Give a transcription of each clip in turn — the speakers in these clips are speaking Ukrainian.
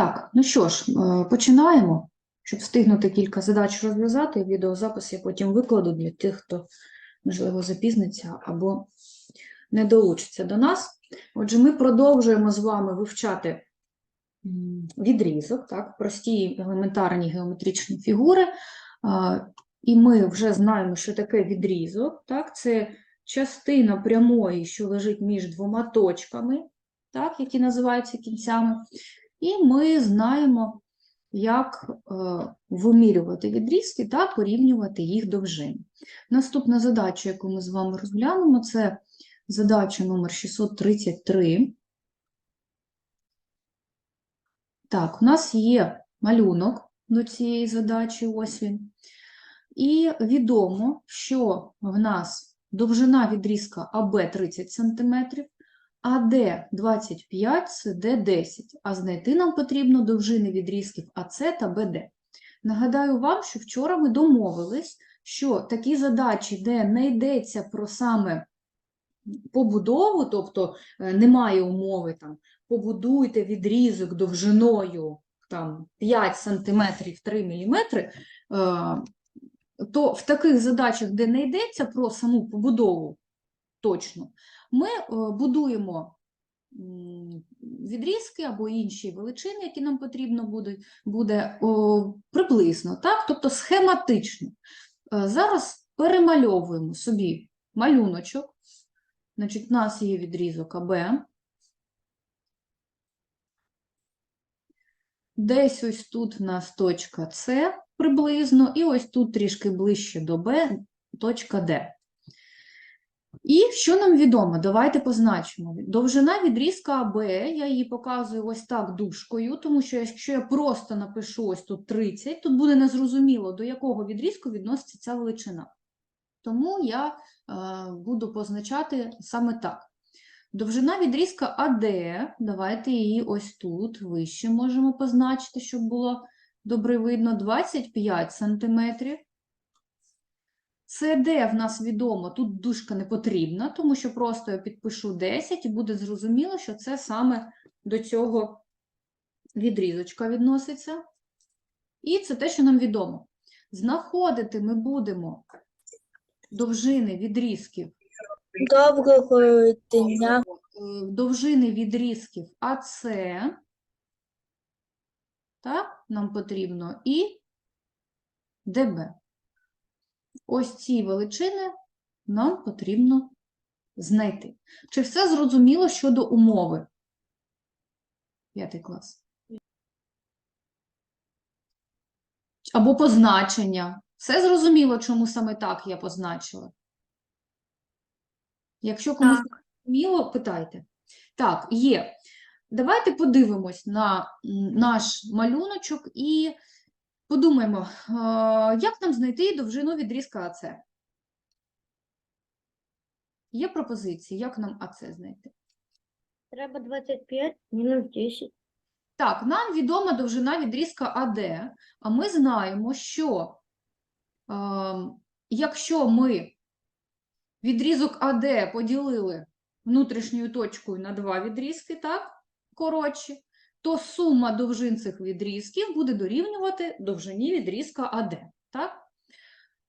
Так, ну що ж, е, починаємо. Щоб встигнути кілька задач розв'язати, відеозапис я потім викладу для тих, хто, можливо, запізниться або не долучиться до нас. Отже, ми продовжуємо з вами вивчати відрізок, так, прості елементарні геометричні фігури. І ми вже знаємо, що таке відрізок. Так, це частина прямої, що лежить між двома точками, так, які називаються кінцями. І ми знаємо, як е, вимірювати відрізки та порівнювати їх довжини. Наступна задача, яку ми з вами розглянемо, це задача номер 633. Так, у нас є малюнок до цієї задачі, ось він. І відомо, що в нас довжина відрізка АБ 30 см, АД 25, СД 10, а знайти нам потрібно довжини відрізків АЦ та БД. Нагадаю вам, що вчора ми домовились, що такі задачі, де не йдеться про саме побудову, тобто е, немає умови там побудуйте відрізок довжиною там, 5 см 3 мм, то в таких задачах, де не йдеться про саму побудову точно, ми е, будуємо відрізки або інші величини, які нам потрібно буде, буде приблизно, так? тобто схематично. Е, Зараз перемальовуємо собі малюночок. Значить, у нас є відрізок АБ. Десь ось тут в нас точка С приблизно, і ось тут трішки ближче до Б, точка Д. І що нам відомо? Давайте позначимо. Довжина відрізка АБ, я її показую ось так дужкою, тому що якщо я просто напишу ось тут 30, тут буде незрозуміло, до якого відрізку відноситься ця величина. Тому я е, буду позначати саме так. Довжина відрізка АД, давайте її ось тут вище можемо позначити, щоб було добре видно, 25 сантиметрів. СД в нас відомо, тут дужка не потрібна, тому що просто я підпишу 10 і буде зрозуміло, що це саме до цього відрізочка відноситься. І це те, що нам відомо. Знаходити ми будемо довжини відрізків Доброго дня. е, довжини відрізків АС, так, нам потрібно, і ДБ. Ось ці величини нам потрібно знайти. Чи все зрозуміло щодо умови? П'ятий клас. Або позначення. Все зрозуміло, чому саме так я позначила? Якщо комусь Так. зрозуміло, питайте. Так, є. Давайте подивимось на наш малюночок і подумаємо, як нам знайти довжину відрізка АЦ? Є пропозиції, як нам АЦ знайти? Треба 25 мінус 10. Так, нам відома довжина відрізка АД, а ми знаємо, що е, якщо ми відрізок АД поділили внутрішньою точкою на два відрізки, так, коротші, то сума довжин цих відрізків буде дорівнювати довжині відрізка АД. Так?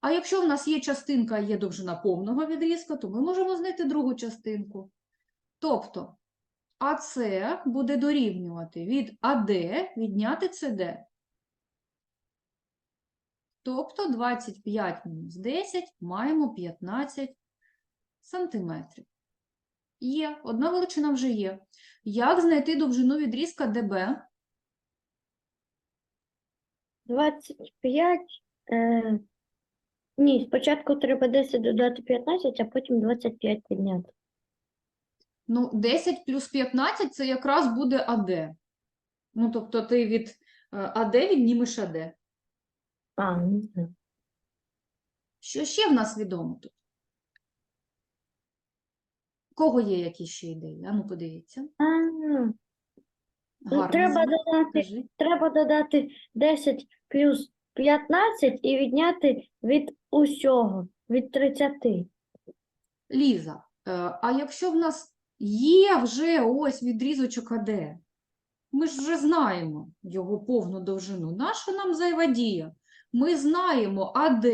А якщо в нас є частинка, є довжина повного відрізка, то ми можемо знайти другу частинку. Тобто АС буде дорівнювати від АД відняти СД. Тобто 25 мінус 10 маємо 15 сантиметрів. Є, одна величина вже є. Як знайти довжину відрізка ДБ? 25. Е, ні, спочатку треба 10 додати 15, а потім 25 підняти. Ну, 10 плюс 15 – це якраз буде АД. Ну, тобто ти від е, АД віднімеш АД. А, не знаю. Що ще в нас відомо тут? Кого є якісь ще ідеї? Ану, подивіться. Ну, Гарно. треба додати, треба додати 10 плюс 15 і відняти від усього, від 30. Ліза, е, а якщо в нас є вже ось відрізочок АД, Ми ж вже знаємо його повну довжину. Наша нам зайва дія? Ми знаємо АД,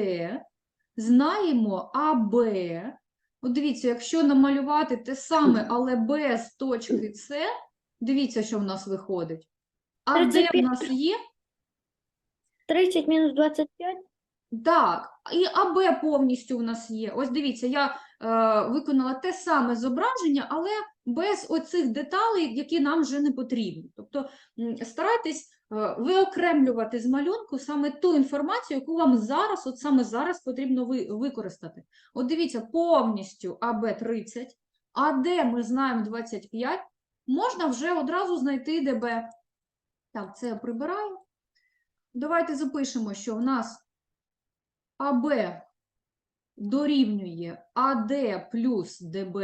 знаємо АБ. От дивіться, якщо намалювати те саме, але без точки С, дивіться, що в нас виходить. АД в 35. нас є? 30 мінус 25. Так, і АБ повністю у нас є. Ось дивіться, я е, виконала те саме зображення, але без оцих деталей, які нам вже не потрібні. Тобто м, старайтесь виокремлювати з малюнку саме ту інформацію, яку вам зараз, от саме зараз потрібно ви, використати. От дивіться, повністю АБ 30, АД ми знаємо 25, можна вже одразу знайти ДБ. Так, це я прибираю. Давайте запишемо, що в нас АБ дорівнює АД плюс ДБ.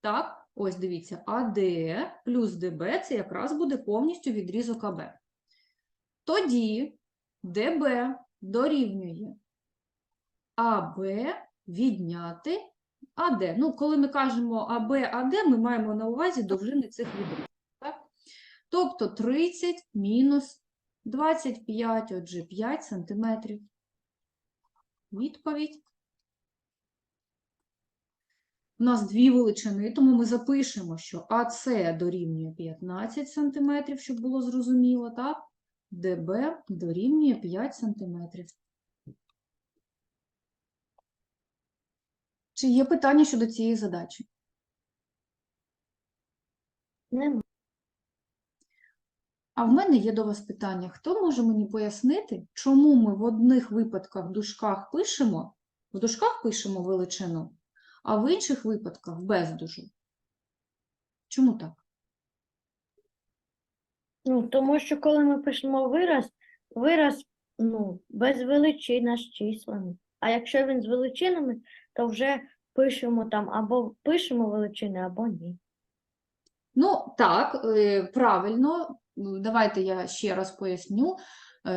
Так, ось дивіться, АД плюс ДБ це якраз буде повністю відрізок АБ. Тоді ДБ дорівнює АБ відняти АД. Ну, коли ми кажемо АБ, АД, ми маємо на увазі довжини цих відрізків. Тобто 30 мінус 25, отже, 5 сантиметрів. Відповідь. У нас дві величини, тому ми запишемо, що АС дорівнює 15 см, щоб було зрозуміло, так? ДБ дорівнює 5 см. Чи є питання щодо цієї задачі? Нема. А в мене є до вас питання. Хто може мені пояснити, чому ми в одних випадках в дужках пишемо, в дужках пишемо величину, а в інших випадках без дужок? Чому так? Ну, тому що коли ми пишемо вираз, вираз ну, без величина з числами. А якщо він з величинами, то вже пишемо там або пишемо величини, або ні. Ну, так, е, правильно. Ну, Давайте я ще раз поясню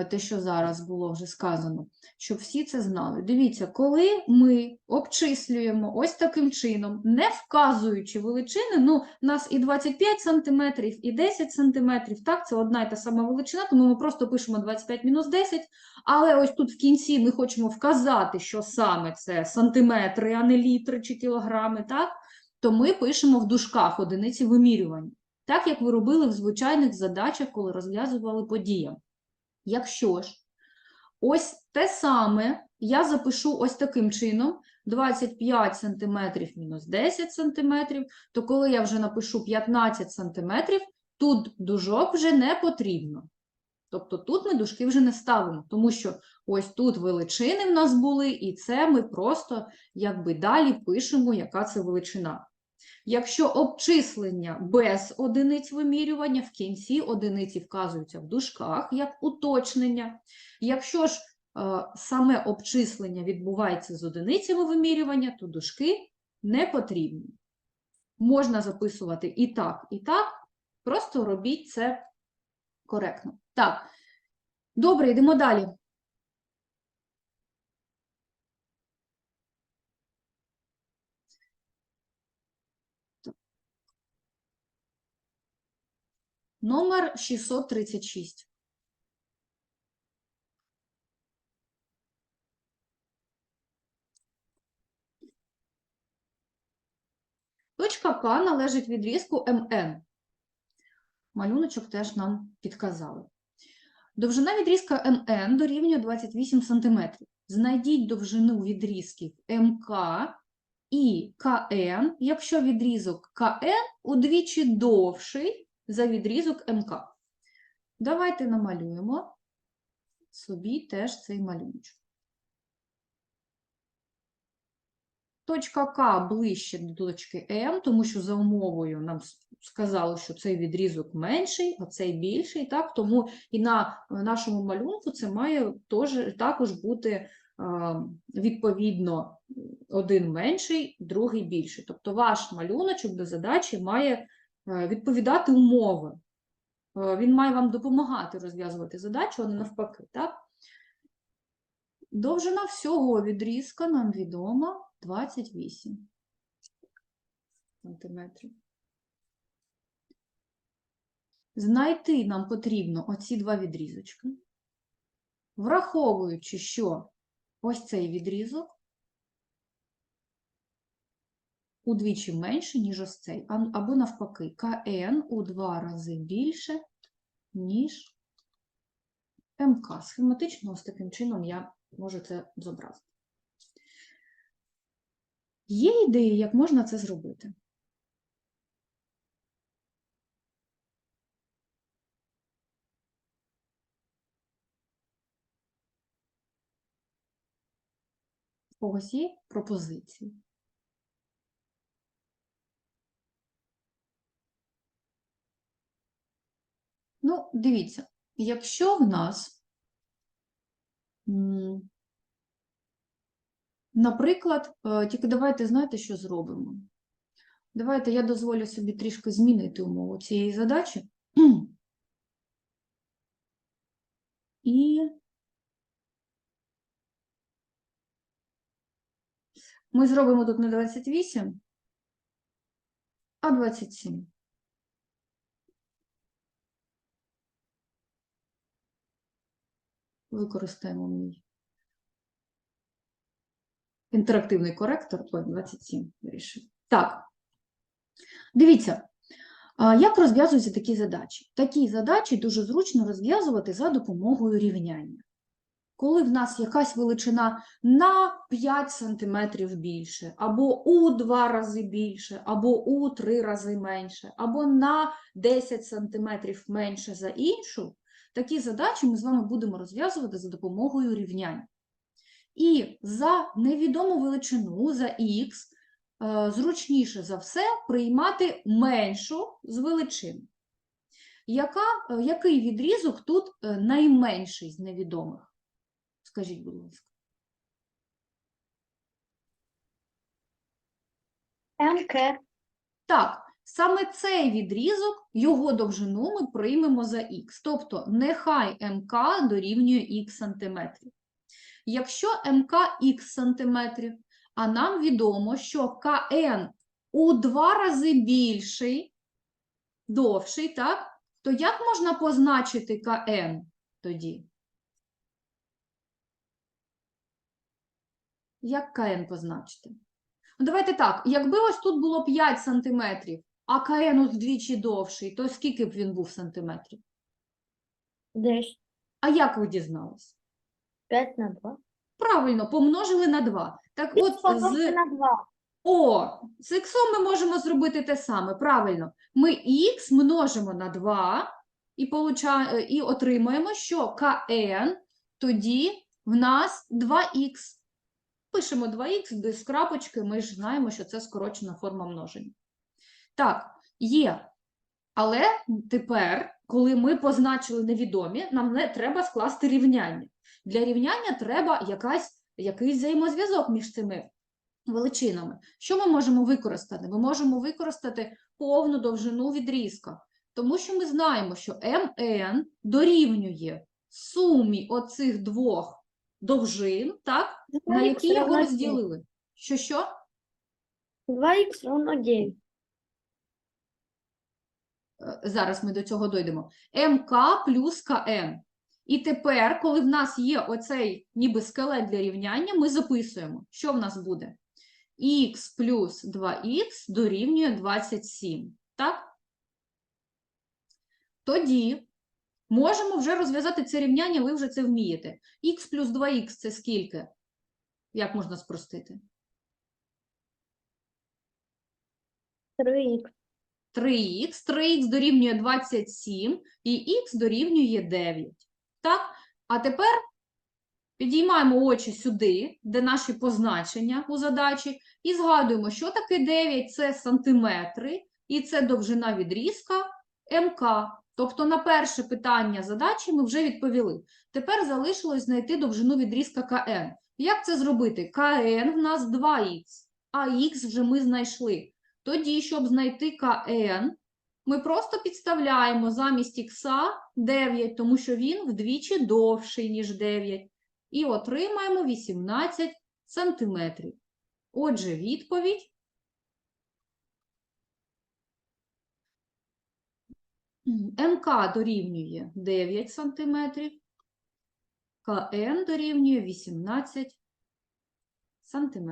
те, що зараз було вже сказано, щоб всі це знали. Дивіться, коли ми обчислюємо ось таким чином, не вказуючи величини, ну, у нас і 25 см, і 10 см, так, це одна і та сама величина, тому ми просто пишемо 25 мінус 10, але ось тут в кінці ми хочемо вказати, що саме це сантиметри, а не літри чи кілограми, так? то ми пишемо в дужках одиниці вимірювання, так як ви робили в звичайних задачах, коли розв'язували по діям. Якщо ж ось те саме я запишу ось таким чином: 25 см мінус 10 см, то коли я вже напишу 15 см, тут дужок вже не потрібно. Тобто тут ми дужки вже не ставимо, тому що ось тут величини в нас були, і це ми просто якби далі пишемо, яка це величина. Якщо обчислення без одиниць вимірювання, в кінці одиниці вказуються в дужках як уточнення. Якщо ж е, саме обчислення відбувається з одиницями вимірювання, то дужки не потрібні. Можна записувати і так, і так, просто робіть це коректно. Так, добре, йдемо далі. Номер 636. Точка К належить відрізку МН. Малюночок теж нам підказали. Довжина відрізка МН дорівнює 28 см. Знайдіть довжину відрізків МК і КН, якщо відрізок КН удвічі довший за відрізок МК. Давайте намалюємо собі теж цей малюночок. Точка К ближче до точки М, тому що за умовою нам сказали, що цей відрізок менший, а цей більший, так? Тому і на нашому малюнку це має тож, також бути відповідно один менший, другий більший. Тобто ваш малюночок до задачі має відповідати умови. Е, Він має вам допомагати розв'язувати задачу, а не навпаки, так? Довжина всього відрізка нам відома 28 сантиметрів. знайти нам потрібно оці два відрізочки, враховуючи, що ось цей відрізок удвічі менше, ніж ось цей, або навпаки, КН у два рази більше, ніж МК. Схематично ось таким чином я можу це зобразити. Є ідеї, як можна це зробити? Когось є пропозиції? Ну, дивіться, якщо в нас, наприклад, е, тільки давайте знаєте, що зробимо? Давайте я дозволю собі трішки змінити умову цієї задачі. І ми зробимо тут не 28, а 27. Використаємо мій інтерактивний коректор. Ой, 27 вирішив. Так. Дивіться, як розв'язуються такі задачі? Такі задачі дуже зручно розв'язувати за допомогою рівняння. Коли в нас якась величина на 5 см більше, або у 2 рази більше, або у 3 рази менше, або на 10 см менше за іншу, такі задачі ми з вами будемо розв'язувати за допомогою рівнянь. І за невідому величину, за х, е, зручніше за все приймати меншу з величин. Яка, е, який відрізок тут е, найменший з невідомих? Скажіть, будь ласка. МК. Так, саме цей відрізок, його довжину ми приймемо за х. Тобто нехай МК дорівнює х сантиметрів. Якщо МК х сантиметрів, а нам відомо, що КН у два рази більший, довший, так? То як можна позначити КН тоді? Як КН позначити? Ну, давайте так, якби ось тут було 5 сантиметрів, а КН ось вдвічі довший, то скільки б він був сантиметрів? Десь А як ви дізнались? 5 на 2. Правильно, помножили на 2. Так от з на 2. О, з х ми можемо зробити те саме, правильно. Ми х множимо на 2 і, получа... і отримуємо, що КН тоді в нас 2х. Пишемо 2х без крапочки, ми ж знаємо, що це скорочена форма множення. Так, є. Але тепер, коли ми позначили невідомі, нам не треба скласти рівняння. Для рівняння треба якась, якийсь взаємозв'язок між цими величинами. Що ми можемо використати? Ми можемо використати повну довжину відрізка, тому що ми знаємо, що МН дорівнює сумі оцих двох довжин, так, на які його розділили. Що що? 2х равно 9. Е, Зараз ми до цього дойдемо. МК плюс КН. І тепер, коли в нас є оцей ніби скелет для рівняння, ми записуємо, що в нас буде? Х плюс 2х дорівнює 27. Так? Тоді можемо вже розв'язати це рівняння, ви вже це вмієте. Х плюс 2х це скільки? Як можна спростити? 3х. 3х, 3х дорівнює 27 і х дорівнює 9. Так? А тепер підіймаємо очі сюди, де наші позначення у задачі, і згадуємо, що таке 9 – це сантиметри, і це довжина відрізка МК. Тобто на перше питання задачі ми вже відповіли. Тепер залишилось знайти довжину відрізка КН. Як це зробити? КН в нас 2х, а х вже ми знайшли. Тоді, щоб знайти КН, ми просто підставляємо замість х 9, тому що він вдвічі довший, ніж 9, і отримаємо 18 сантиметрів. Отже, відповідь МК дорівнює 9 см, КН дорівнює 18 см.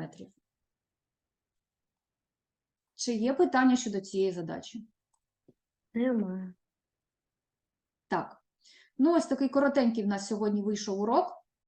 Чи є питання щодо цієї задачі? Немає. Так. Ну, ось такий коротенький в нас сьогодні вийшов урок.